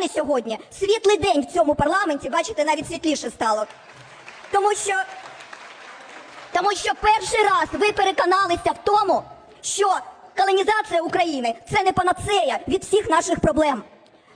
мене сьогодні світлий день в цьому парламенті, бачите, навіть світліше стало. Тому що, тому що перший раз ви переконалися в тому, що колонізація України це не панацея від всіх наших проблем.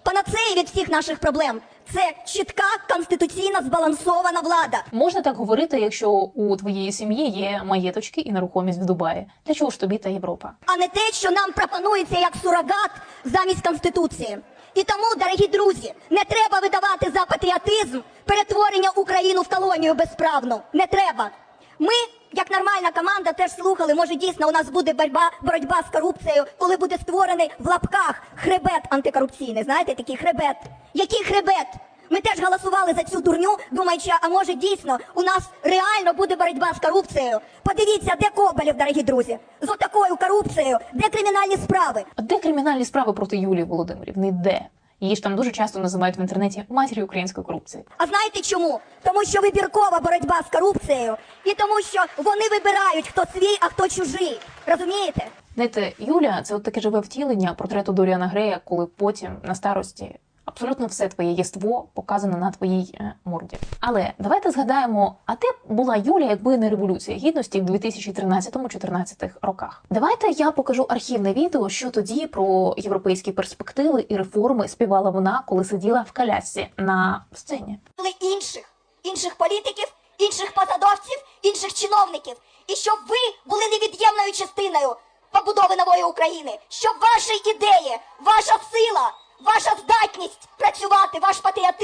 Панацея від всіх наших проблем це чітка конституційно збалансована влада. Можна так говорити, якщо у твоєї сім'ї є маєточки і нерухомість в Дубаї. Для чого ж тобі та Європа? а не те, що нам пропонується як сурогат замість конституції. І тому, дорогі друзі, не треба видавати за патріотизм перетворення Україну в колонію безправну. Не треба. Ми, як нормальна команда, теж слухали. Може, дійсно у нас буде боротьба, боротьба з корупцією, коли буде створений в лапках хребет антикорупційний. Знаєте, такий хребет. Який хребет? Ми теж голосували за цю дурню, думаючи, а може дійсно у нас реально буде боротьба з корупцією. Подивіться, де Коболєв, дорогі друзі, з отакою корупцією, де кримінальні справи. А де кримінальні справи проти Юлії Володимирівни? Де? Її ж там дуже часто називають в інтернеті матір'ю української корупції. А знаєте чому? Тому що вибіркова боротьба з корупцією, і тому, що вони вибирають, хто свій, а хто чужий. Розумієте? Знаєте, Юля це от таке живе втілення портрету Доріана Грея, коли потім на старості абсолютно все твоє єство показано на твоїй е, морді. Але давайте згадаємо, а де була Юля, якби не революція гідності в 2013-14 роках? Давайте я покажу архівне відео, що тоді про європейські перспективи і реформи співала вона, коли сиділа в колясці на сцені. Були інших, інших політиків, інших посадовців, інших чиновників. І щоб ви були невід'ємною частиною побудови нової України, щоб ваші ідеї, ваша сила, ваша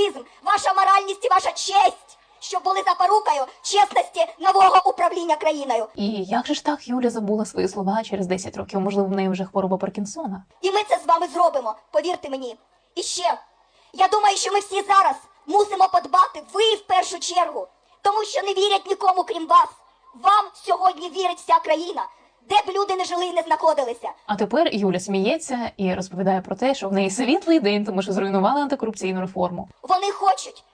патріотизм, ваша моральність і ваша честь, щоб були запорукою чесності нового управління країною. І як же ж так Юля забула свої слова через 10 років? Можливо, в неї вже хвороба Паркінсона? І ми це з вами зробимо, повірте мені. І ще, я думаю, що ми всі зараз мусимо подбати, ви в першу чергу, тому що не вірять нікому, крім вас. Вам сьогодні вірить вся країна, де б люди не жили і не знаходилися. А тепер Юля сміється і розповідає про те, що в неї світлий день, тому що зруйнували антикорупційну реформу. Вони хочуть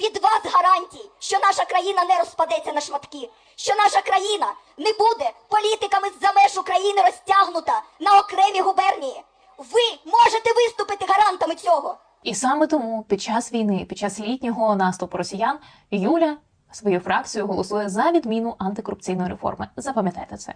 від вас гарантій, що наша країна не розпадеться на шматки, що наша країна не буде політиками з-за меж України розтягнута на окремі губернії. Ви можете виступити гарантами цього. І саме тому під час війни, під час літнього наступу росіян, Юля своєю фракцією голосує за відміну антикорупційної реформи. Запам'ятайте це.